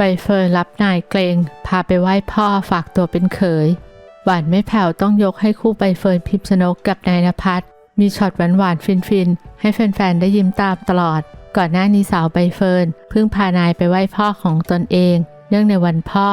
ใบเฟิร์นรับนายเกรงพาไปไหว้พ่อฝากตัวเป็นเขย หวานไม่แผ่วต้องยกให้คู่ใบเฟิร์นพิมพ์ชนกกับนายนภัสมีช็อตหวานๆฟินๆ ให้แฟนๆ ได้ยิ้มตามตลอด ก่อนหน้านี้สาวใบเฟิร์นเพิ่งพานายไปไหว้พ่อของตนเอง เนื่องในวันพ่อ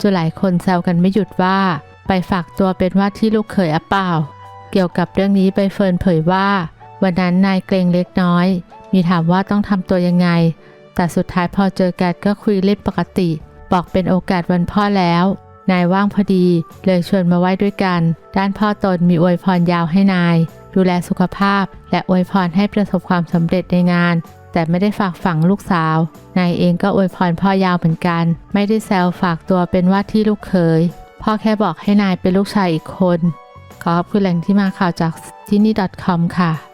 จนหลายคนแซวกันไม่หยุดว่า ไปฝากตัวเป็นว่าที่ลูกเขยอเปล่า เกี่ยวกับเรื่องนี้ใบเฟิร์นเผยว่า วันนั้นนายเกรงเล็กน้อย มีถามว่าต้องทำตัวยังไง แต่สุดท้ายพอเจอกันก็คุยเล่นปกติ บอกเป็นโอกาสวันพ่อแล้ว นายว่างพอดี เลยชวนมาไหว้ด้วยกัน ด้านพ่อตนมีอวยพรยาวให้นาย ดูแลสุขภาพ และอวยพรให้ประสบความสำเร็จในงาน แต่ไม่ได้ฝากฝังลูกสาว นายเองก็อวยพรพ่อยาวเหมือนกัน ไม่ได้แซวฝากตัวเป็นว่าที่ลูกเขยพ่อแค่บอกให้นายเป็นลูกชายอีกคน ขอบคุณแหล่งที่มาข่าวจากที่นี่ .com ค่ะ